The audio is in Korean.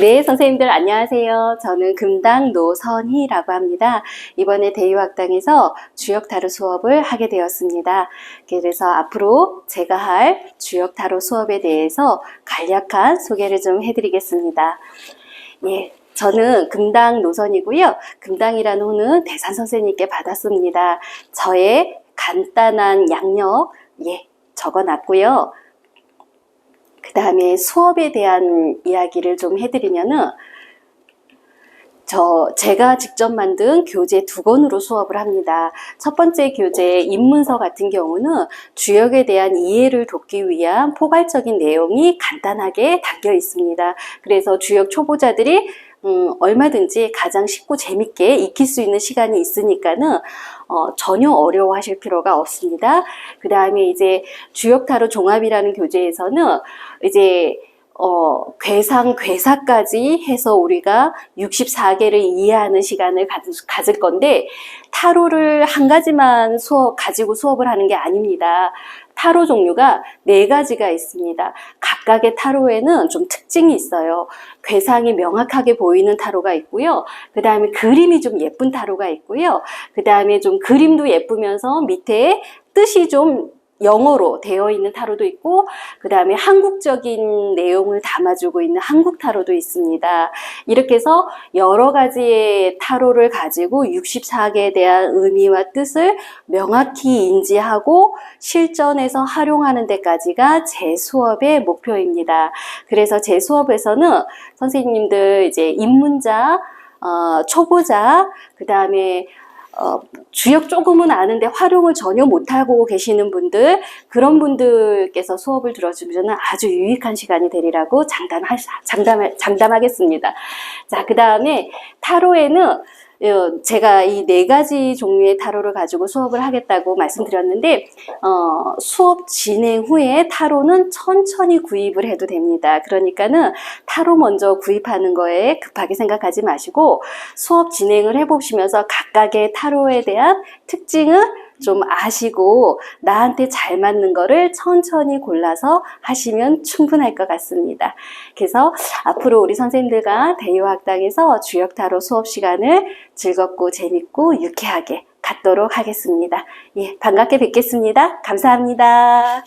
네, 선생님들 안녕하세요. 저는 금당 노선희라고 합니다. 이번에 대유학당에서 주역 타로 수업을 하게 되었습니다. 그래서 앞으로 제가 할 주역 타로 수업에 대해서 간략한 소개를 좀 해드리겠습니다. 예. 저는 금당 노선이고요. 금당이라는 호는 대산 선생님께 받았습니다. 저의 간단한 양력, 예, 적어놨고요. 그 다음에 수업에 대한 이야기를 좀 해드리면은, 저, 제가 직접 만든 교재 두 권으로 수업을 합니다. 첫 번째 교재 입문서 같은 경우는 주역에 대한 이해를 돕기 위한 포괄적인 내용이 간단하게 담겨 있습니다. 그래서 주역 초보자들이 음, 얼마든지 가장 쉽고 재밌게 익힐 수 있는 시간이 있으니까는 어, 전혀 어려워하실 필요가 없습니다. 그 다음에 이제 주역타로 종합이라는 교재에서는 이제 어, 괴상, 괴사까지 해서 우리가 64개를 이해하는 시간을 가, 가질 건데, 타로를 한 가지만 수업, 가지고 수업을 하는 게 아닙니다. 타로 종류가 네 가지가 있습니다. 각각의 타로에는 좀 특징이 있어요. 괴상이 명확하게 보이는 타로가 있고요. 그 다음에 그림이 좀 예쁜 타로가 있고요. 그 다음에 좀 그림도 예쁘면서 밑에 뜻이 좀 영어로 되어 있는 타로도 있고 그 다음에 한국적인 내용을 담아주고 있는 한국 타로도 있습니다. 이렇게 해서 여러 가지의 타로를 가지고 64개에 대한 의미와 뜻을 명확히 인지하고 실전에서 활용하는 데까지가 제 수업의 목표입니다. 그래서 제 수업에서는 선생님들 이제 입문자, 어, 초보자, 그 다음에 어, 주역 조금은 아는데 활용을 전혀 못하고 계시는 분들, 그런 분들께서 수업을 들어주면 아주 유익한 시간이 되리라고 장담하, 장담, 장담하겠습니다. 자, 그 다음에 타로에는 어, 제가 이 네 가지 종류의 타로를 가지고 수업을 하겠다고 말씀드렸는데, 어, 수업 진행 후에 타로는 천천히 구입을 해도 됩니다. 그러니까는 타로 먼저 구입하는 거에 급하게 생각하지 마시고, 수업 진행을 해보시면서 각각의 타로에 대한 특징을 좀 아시고 나한테 잘 맞는 거를 천천히 골라서 하시면 충분할 것 같습니다. 그래서 앞으로 우리 선생님들과 대유학당에서 주역타로 수업 시간을 즐겁고 재밌고 유쾌하게 갖도록 하겠습니다. 예, 반갑게 뵙겠습니다. 감사합니다.